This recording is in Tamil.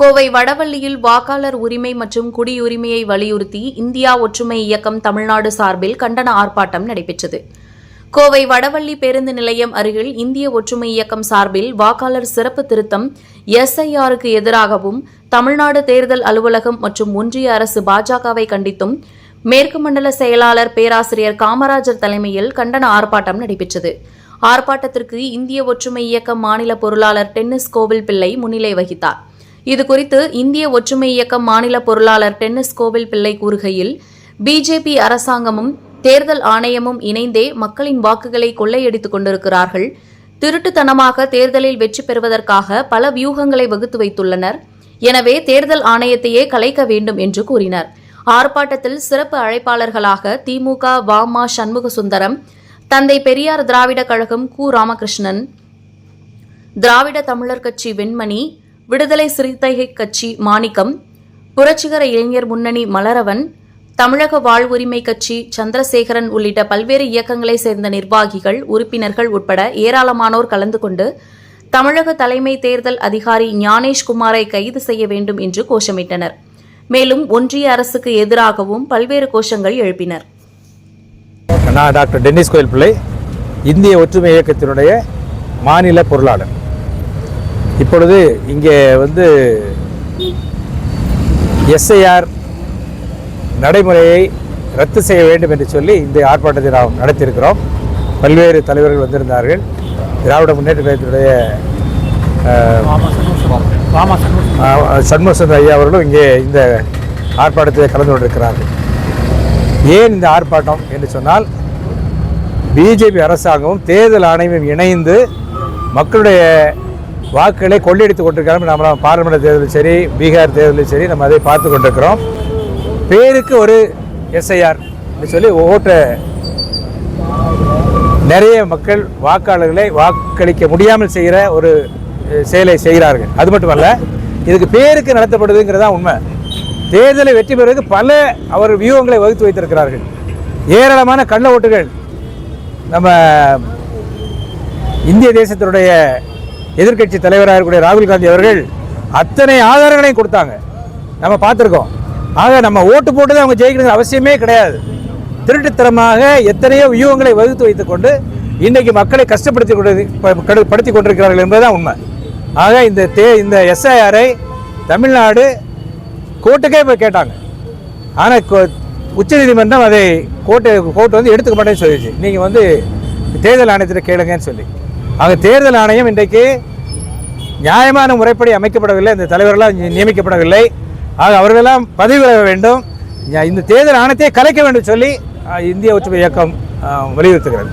கோவை வடவள்ளியில் வாக்காளர் உரிமை மற்றும் குடியுரிமையை வலியுறுத்தி இந்தியா ஒற்றுமை இயக்கம் தமிழ்நாடு சார்பில் கண்டன ஆர்ப்பாட்டம் நடைபெற்றது. கோவை வடவள்ளி பேருந்து நிலையம் அருகில் இந்திய ஒற்றுமை இயக்கம் சார்பில் வாக்காளர் சிறப்பு திருத்தம் எஸ்ஐஆருக்கு எதிராகவும் தமிழ்நாடு தேர்தல் அலுவலகம் மற்றும் ஒன்றிய அரசு பாஜகவை கண்டித்தும் மேற்கு மண்டல செயலாளர் பேராசிரியர் காமராஜர் தலைமையில் கண்டன ஆர்ப்பாட்டம் நடைபெற்றது. ஆர்ப்பாட்டத்திற்கு இந்திய ஒற்றுமை இயக்கம் மாநில பொருளாளர் டென்னிஸ் கோவில் பிள்ளை முன்னிலை வகித்தார். இதுகுறித்து இந்திய ஒற்றுமை இயக்கம் மாநில பொருளாளர் டென்னிஸ் கோவில் பிள்ளை கூறுகையில் பிஜேபி அரசாங்கமும் தேர்தல் ஆணையமும் இணைந்தே மக்களின் வாக்குகளை கொள்ளையடித்துக் கொண்டிருக்கிறார்கள். திருட்டுத்தனமாக தேர்தலில் வெற்றி பெறுவதற்காக பல வியூகங்களை வகுத்து வைத்துள்ளனர். எனவே தேர்தல் ஆணையத்தையே கலைக்க வேண்டும் என்று கூறினர். ஆர்ப்பாட்டத்தில் சிறப்பு அழைப்பாளர்களாக திமுக வாமா சண்முக சுந்தரம் தந்தை பெரியார் திராவிட கழகம் கு. ராமகிருஷ்ணன் திராவிட தமிழர் கட்சி வெண்மணி விடுதலை சிறுத்தைகை கட்சி மாணிக்கம் புரட்சிகர இளைஞர் முன்னணி மலரவன் தமிழக வாழ்வுரிமை கட்சி சந்திரசேகரன் உள்ளிட்ட பல்வேறு இயக்கங்களைச் சேர்ந்த நிர்வாகிகள் உறுப்பினர்கள் உட்பட ஏராளமானோர் கலந்து கொண்டு தமிழக தலைமை தேர்தல் அதிகாரி ஞானேஷ் குமாரை கைது செய்ய வேண்டும் என்று கோஷமிட்டனர். மேலும் ஒன்றிய அரசுக்கு எதிராகவும் பல்வேறு கோஷங்கள் எழுப்பினர். நான் டாக்டர் டென்னிஸ் கோயில் பிள்ளை இந்திய ஒற்றுமை இயக்கத்தினுடைய மாநில பொருளாளர். இப்பொழுது இங்கே வந்து எஸ்ஐஆர் நடைமுறையை ரத்து செய்ய வேண்டும் என்று சொல்லி இந்த ஆர்ப்பாட்டத்தை நாம் நடத்தியிருக்கிறோம். பல்வேறு தலைவர்கள் வந்திருந்தார்கள். திராவிட முன்னேற்ற கழகத்தினுடைய சண்முகசுந்தர் ஐயா அவர்களும் இங்கே இந்த ஆர்ப்பாட்டத்தில் கலந்து கொண்டிருக்கிறார்கள். ஏன் இந்த ஆர்ப்பாட்டம் என்று சொன்னால் பிஜேபி அரசாங்கமும் தேர்தல் ஆணையமும் இணைந்து மக்களுடைய வாக்குகளை கொள்ளையடித்து கொண்டிருக்காங்க நம்ம பாராளுமன்ற தேர்தலும் சரி பீகார் தேர்தலும் சரி நம்ம அதை பார்த்து கொண்டிருக்கிறோம். பேருக்கு ஒரு எஸ்ஐஆர் சொல்லி ஓட்ட நிறைய மக்கள் வாக்காளர்களை வாக்களிக்க முடியாமல் செய்கிற ஒரு செயலை செய்கிறார்கள். அது மட்டுமல்ல இதுக்கு பேருக்கு நடத்தப்படுதுங்கிறது தான் உண்மை. தேர்தலை வெற்றி பெறுவதற்கு பல அவர் வியூகங்களை வகுத்து வைத்திருக்கிறார்கள். ஏராளமான கள்ள ஓட்டுகள் நம்ம இந்திய தேசத்தினுடைய எதிர்க்கட்சி தலைவராக இருக்கக்கூடிய ராகுல் காந்தி அவர்கள் அத்தனை ஆதாரங்களையும் கொடுத்தாங்க. நம்ம பார்த்துருக்கோம். ஆக நம்ம ஓட்டு போட்டு தான் அவங்க ஜெயிக்கணுங்கிற அவசியமே கிடையாது. திருட்டுத்தனமாக எத்தனையோ வியூகங்களை வகுத்து வைத்துக்கொண்டு இன்றைக்கு மக்களை கஷ்டப்படுத்தி கொண்டு ப- படுத்தி கொண்டிருக்கிறார்கள் என்பதுதான் உண்மை. ஆக இந்த தே இந்த எஸ்ஐஆரை தமிழ்நாடு கோர்ட்டுக்கே போய் கேட்டாங்க. ஆனால் உச்சநீதிமன்றம் அதை கோர்ட்டு கோர்ட் வந்து எடுத்துக்க மாட்டேன்னு சொல்லிடுச்சு. நீங்கள் வந்து தேர்தல் ஆணையத்தில் கேளுங்கன்னு சொல்லி. ஆக தேர்தல் ஆணையம் இன்றைக்கு நியாயமான முறைப்படி அமைக்கப்படவில்லை இந்த தலைவர்களாம் நியமிக்கப்படவில்லை. ஆக அவர்களெல்லாம் பதவி விலக வேண்டும். இந்த தேர்தல் ஆணையத்தை கலைக்க வேண்டும் சொல்லி இந்திய ஒற்றுமை இயக்கம் வலியுறுத்துகிறது.